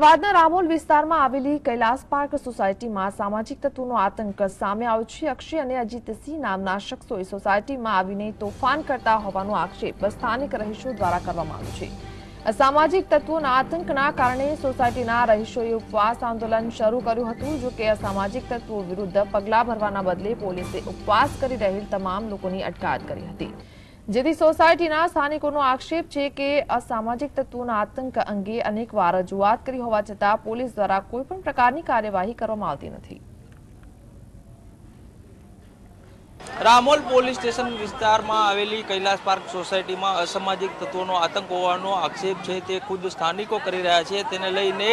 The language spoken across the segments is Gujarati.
અમદાવાદના રામોલ વિસ્તારમાં આવેલી કૈલાસ પાર્ક સોસાયટીમાં સામાજિક તત્વોનો આતંક સામે આવ્યો છે. અક્ષય અને અજીતસિંહ નામના શખ્સોએ સોસાયટીમાં આવીને તોફાન કરતા હોવાનો આક્ષેપ સ્થાનિક રહીશો દ્વારા કરવામાં આવ્યો છે. અસામાજિક તત્વોના આતંકના કારણે સોસાયટીના રહીશોએ ઉપવાસ આંદોલન શરૂ કર્યું હતું. જો કે અસામાજિક તત્વો વિરુદ્ધ પગલાં ભરવાના બદલે પોલીસે ઉપવાસ કરી રહેલ તમામ લોકોની અટકાયત કરી હતી. જેથી સોસાયટીના સ્થાનિકોનો આક્ષેપ છે કે અસામાજિક તત્વોના આતંક અંગે અનેકવાર રજૂઆત કરી હોવા છતાં પોલીસ દ્વારા કોઈ પણ પ્રકારની કાર્યવાહી કરવામાં આવતી નથી. રામોલ પોલીસ સ્ટેશન વિસ્તારમાં આવેલી કૈલાસ પાર્ક સોસાયટીમાં અસામાજિક તત્વોનો આતંક હોવાનો આક્ષેપ છે. તે ખુદ સ્થાનિકો કરી રહ્યા છે. તેને લઈને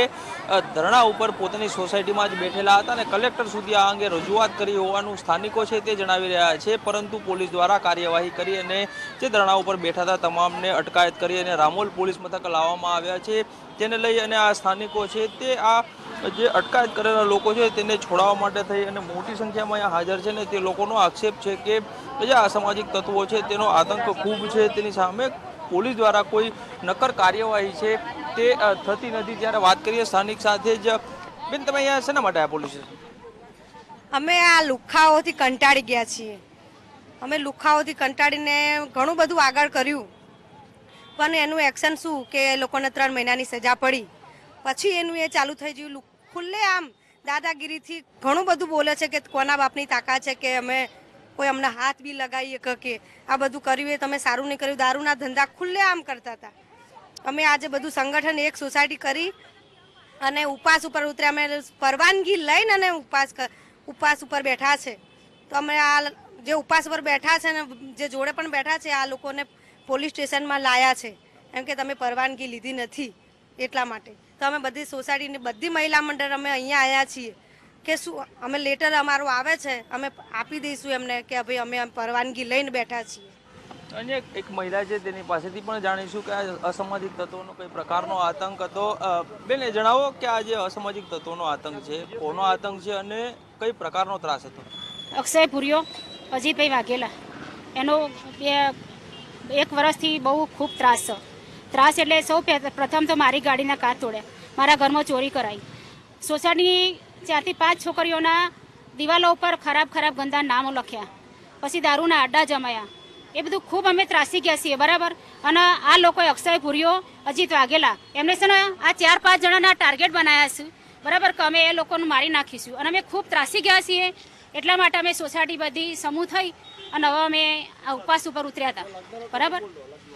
ધરણા ઉપર પોતાની સોસાયટીમાં જ બેઠેલા હતા અને કલેક્ટર સુધી આ અંગે રજૂઆત કરી હોવાનું સ્થાનિકો છે તે જણાવી રહ્યા છે. પરંતુ પોલીસ દ્વારા કાર્યવાહી કરી અને જે ધરણા ઉપર બેઠા હતા, તમામને અટકાયત કરી અને રામોલ પોલીસ મથક લાવવામાં આવ્યા છે. જેને લઈ અને આ સ્થાનિકો છે તે આ જે અટકાયત કરેલા લોકો છે તેને છોડાવવા માટે થઈ અને મોટી સંખ્યામાં અહીંયા હાજર છે ને તે લોકોનો આક્ષેપ છે કે જે અસામાજિક તત્વો છે તેનો આતંક ખૂબ છે. તેની સામે પોલીસ દ્વારા કોઈ નક્કર કાર્યવાહી છે તે થતી નથી. જ્યારે વાત કરીએ સ્થાનિક સાથે જ, બેન, તમે અહીંયા શેના માટે આ પોલીસ? અમે આ લુખાઓથી કંટાળી ગયા છીએ. અમે લુખાઓથી કંટાળીને ઘણું બધું આગળ કર્યું. પણ એનું એક્શન શું કે એ લોકોને ત્રણ મહિનાની સજા પડી? પછી એનું એ ચાલુ થઈ ગયું ખુલ્લે આમ દાદાગીરીથી ઘણું બધું બોલે છે કે કોના બાપની તાકાત છે કે અમે કોઈ અમને હાથ બી લગાવીએ કે આ બધું કર્યું એ તમે સારું નહીં કર્યું, દારૂના ધંધા ખુલ્લે આમ કરતા હતા. અમે આજે બધું સંગઠન એક સોસાયટી કરી અને ઉપવાસ ઉપર ઉતર્યા. અમે પરવાનગી લઈને અને ઉપવાસ ઉપવાસ ઉપર બેઠા છે. તો અમે આ જે ઉપવાસ ઉપર બેઠા છે ને, જે જોડે પણ બેઠા છે, આ લોકોને પોલીસ સ્ટેશનમાં લાયા છે. એમ કે તમે પરવાનગી લીધી નથી એટલા માટે. તો અમે બધી સોસાયટીની બધી મહિલા મંડળ અમે અહીંયા આવ્યા છીએ કે શું અમે લેટર અમારું આવે છે અમે આપી દઈશું એમને કે ભાઈ અમે પરવાનગી લઈને બેઠા છીએ. અન્ય એક મહિલા છે તેની પાસેથી પણ જાણીશું કે આ અસામાજિક તત્વોનો કઈ પ્રકારનો આતંક હતો. બેન એ જણાવો કે આ જે અસામાજિક તત્વોનો આતંક છે કોનો આતંક છે અને કઈ પ્રકારનો ત્રાસ હતો? અક્ષય પુર્યો અજીતભાઈ વાઘેલા. એનો બે એક વર્ષથી બહુ ખૂબ ત્રાસ છે. ત્રાસ એટલે સૌ પ્રથમ તો મારી ગાડીના કાચ તોડ્યા મારા ઘરમાં ચોરી કરાઈ. સોસાયટીની ચારથી પાંચ છોકરીઓના દિવાલો ઉપર ખરાબ ખરાબ ગંદા નામો લખ્યા. પછી દારૂના આડા જમાયા. એ બધું ખૂબ અમે ત્રાસી ગયા છીએ, બરાબર? અને આ લોકોએ અક્ષય પુરિયો અજીત વાઘેલા, એમને છે ને આ ચાર, પાંચ જણાના ટાર્ગેટ બનાવ્યા છે. બરાબર? કે અમે એ લોકોને મારી નાખીશું. અને અમે ખૂબ ત્રાસી ગયા છીએ. એટલા માટે અમે સોસાયટી બધી સમૂહ થઈ અને હવે અમે ઉપવાસ ઉપર ઉતર્યા હતા. બરાબર?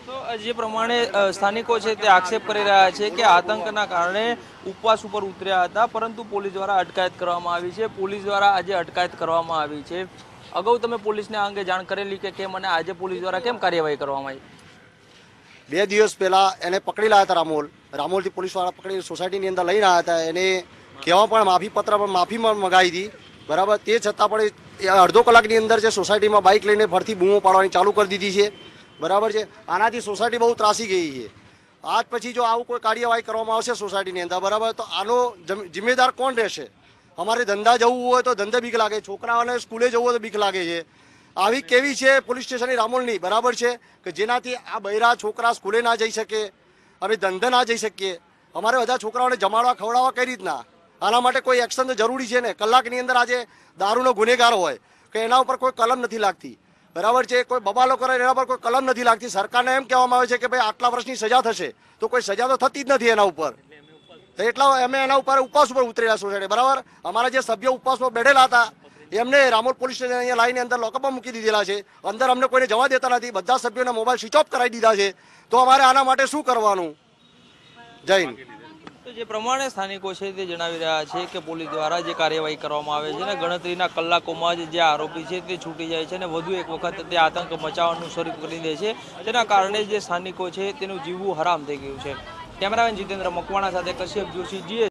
તો જે પ્રમાણે સ્થાનિકો છે તે આક્ષેપ કરી રહ્યા છે કે આતંકના કારણે ઉપવાસ ઉપર ઉતર્યા હતા પરંતુ પોલીસ દ્વારા અટકાયત કરવામાં આવી છે. પોલીસ દ્વારા આજે અટકાયત કરવામાં આવી છે. અગાઉ તમે પોલીસને આ અંગે જાણ કરેલી કે કેમ અને આજે પોલીસ દ્વારા કેમ કાર્યવાહી કરવામાં આવી? બે દિવસ પહેલાં એને પકડી લાયા હતા રામોલ. રામોલથી પોલીસવાળા પકડી સોસાયટીની અંદર લઈને આવ્યા હતા. એને કહેવા પણ માફી પત્ર પણ માફી પણ મગાવી હતી. બરાબર? તે છતાં પણ અડધો કલાકની અંદર જે સોસાયટીમાં બાઇક લઈને ફરતી બૂમો પાડવાની ચાલુ કરી દીધી છે. બરાબર છે? આનાથી સોસાયટી બહુ ત્રાસી ગઈ છે. આજ પછી જો આવું કોઈ કાર્યવાહી કરવામાં આવશે સોસાયટીની અંદર, બરાબર? તો આનો જમ- જિમ્મેદાર કોણ રહેશે? અમારે ધંધા જવું હોય તો ધંધે બીક લાગે, છોકરાઓને સ્કૂલે જવું હોય તો બીક લાગે છે. આવી કેવી છે પોલીસ સ્ટેશનની રામોલની? બરાબર છે? કે જેનાથી આ બૈરા છોકરા સ્કૂલે ના જઈ શકે, અમે ધંધે ના જઈ શકીએ. અમારે બધા છોકરાઓને જમાડવા ખવડાવવા કઈ રીતના? આના માટે કોઈ એક્શન તો જરૂરી છે ને? કલાકની અંદર આજે દારૂનો ગુનેગાર હોય, કે એના ઉપર કોઈ કલમ નથી લાગતી. બરાબર છે? કોઈ બબાલો કરે એના પર કોઈ કલમ નથી લાગતી. સરકારને એમ કહેવામાં આવે છે કે ભાઈ આટલા વર્ષની સજા થશે. તો કોઈ સજા તો થતી જ નથી એના ઉપર. એટલા અમે એના ઉપર ઉપવાસ ઉપર ઉતરેલા સોસાયટી બરાબર? અમારા જે સભ્યો ઉપવાસમાં બેઠેલા હતા, એમને રામોલ પોલીસ સ્ટેશન અહીંયા લાઈને અંદર લોકઅપમાં મૂકી દીધેલા છે. અંદર અમને કોઈને જવા દેતા નથી. બધા સભ્યોના મોબાઈલ સ્વિચ ઓફ કરાવી દીધા છે. તો અમારે આના માટે શું કરવાનું? જય હિન્દ. તો જે પ્રમાણે સ્થાનિકો છે તે જણાવી રહ્યા છે કે પોલીસ દ્વારા જે કાર્યવાહી કરવામાં આવે છે ને ગણતરીના કલાકોમાં જ જે આરોપી છે તે છૂટી જાય છે અને વધુ એક વખત તે આતંક મચાવવાનું શરૂ કરી દે છે. તેના કારણે જે સ્થાનિકો છે તેનું જીવવું હરામ થઈ ગયું છે. કેમેરામેન જીતેન્દ્ર મકવાણા સાથે કશ્યપ જોશી જીએ